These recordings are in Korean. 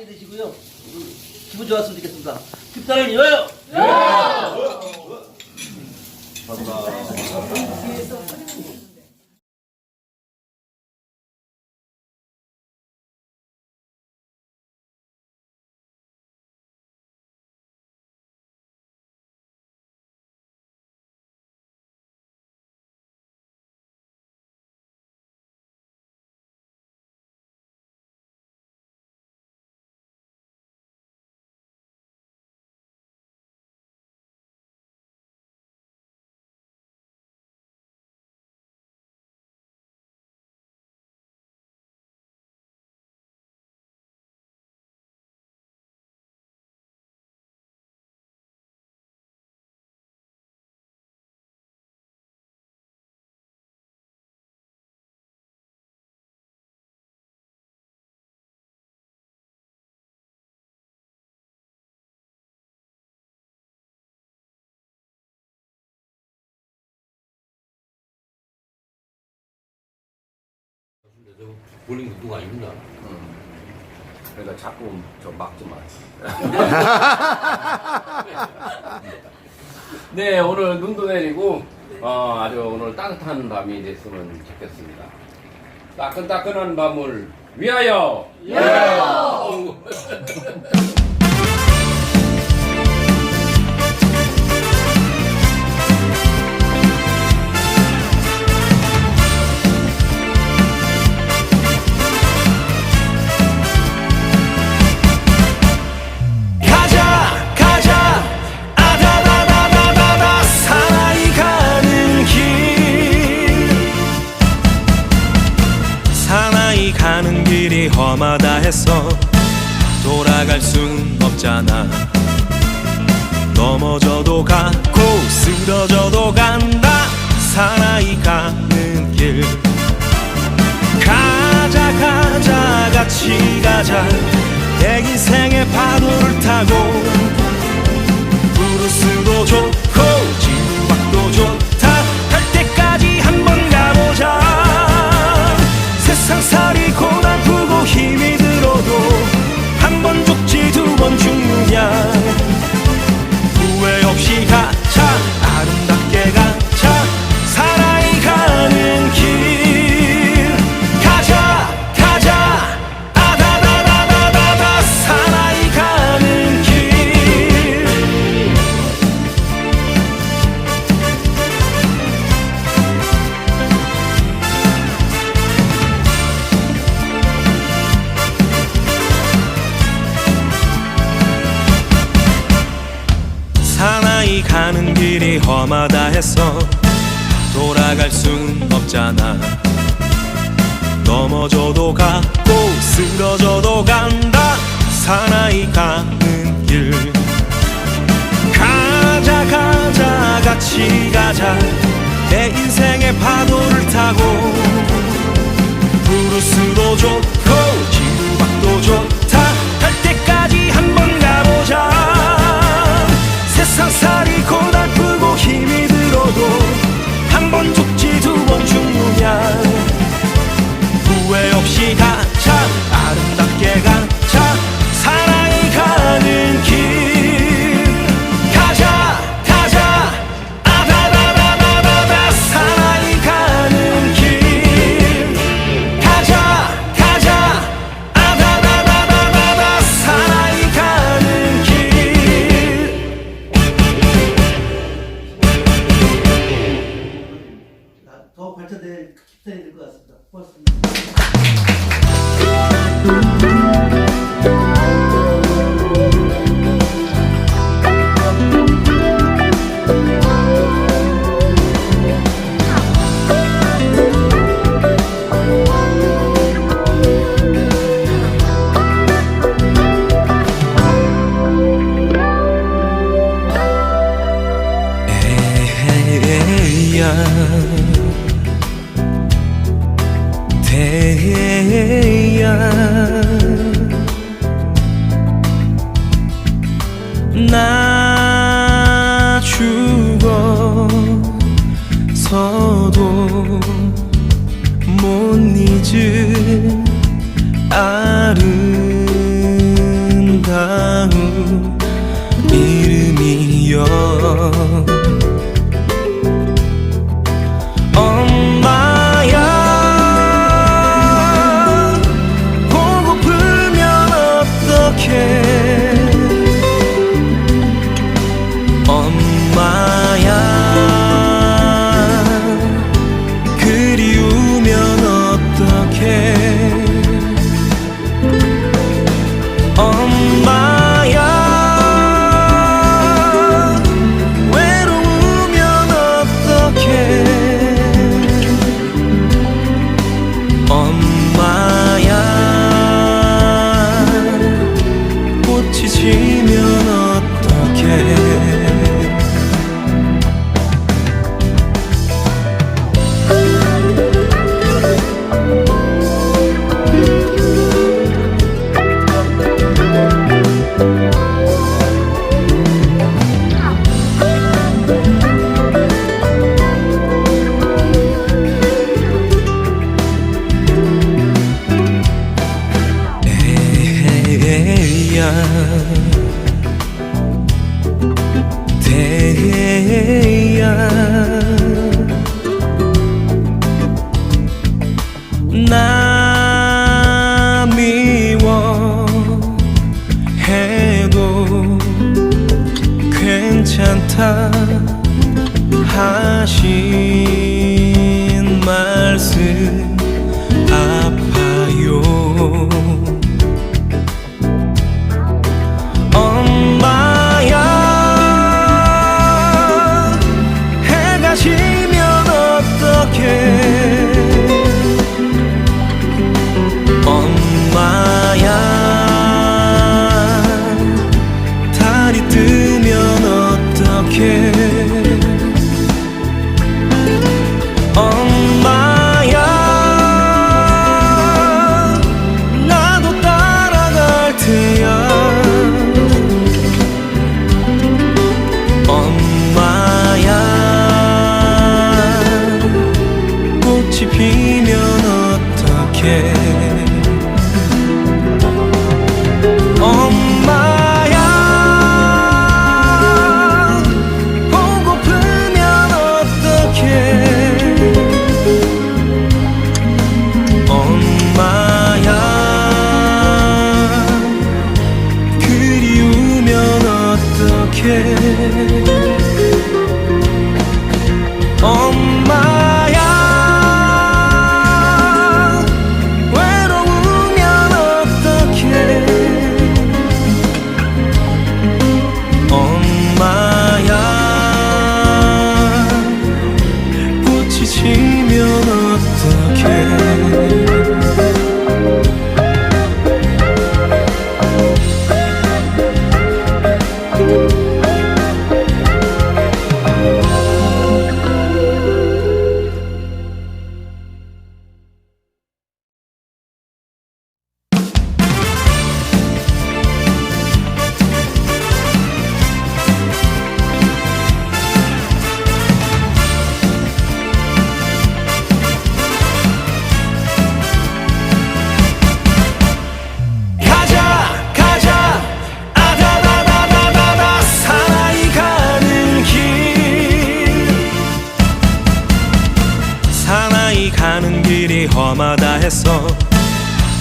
많이 드시고요. 음, 기분 좋았으면 좋겠습니다. 집사를 이어요. 근 데저 볼링 누가 아닙니다. 그러니까 자꾸 저 막지 마. 네, 오늘 눈도 내리고 어, 아주 오늘 따뜻한 밤이 됐으면 좋겠습니다. 따끈따끈한 밤을 위하여. 예. 길이 험하다 해서 돌아갈 순 없잖아. 넘어져도 가고 쓰러져도 간다. 사나이 가는 길. 가자 가자 같이 가자. 내 인생의 파도를 타고 사나이 가는 길이 험하다 해서 돌아갈 순 없잖아. 넘어져도 가고 쓰러져도 간다. 사나이 가는 길. 가자 가자 같이 가자. 내 인생의 파도를 타고 브루스도 좋 태양나 죽어서도 못 잊을 아름다운 이름이여. 하시 기억해 넘어서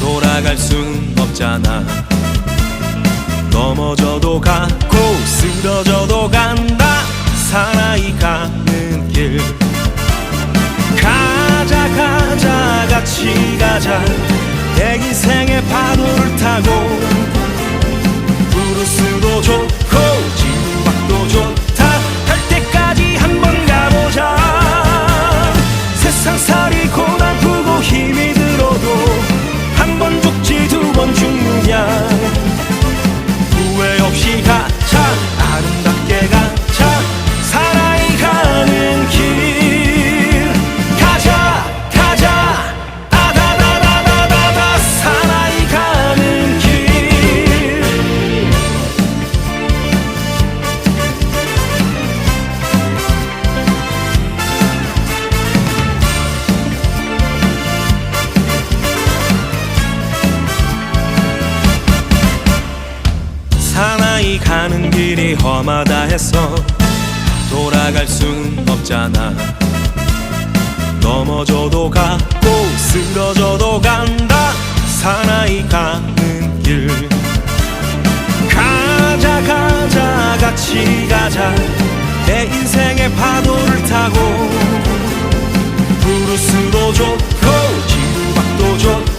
돌아갈 순 없잖아. 넘어져도 가고 쓰러져도 간다. 사나이 가는 길. 가자 가자 같이 가자. 대기생의 파도를 타고. 부르스도 좋고 진박도 좋고. 앞에서 돌아갈 순 없잖아. 넘어져도 가고 쓰러져도 간다. 사나이 가는 길. 가자 가자 같이 가자. 내 인생의 파도를 타고. 브루스도 좋고 지구박도 좋고.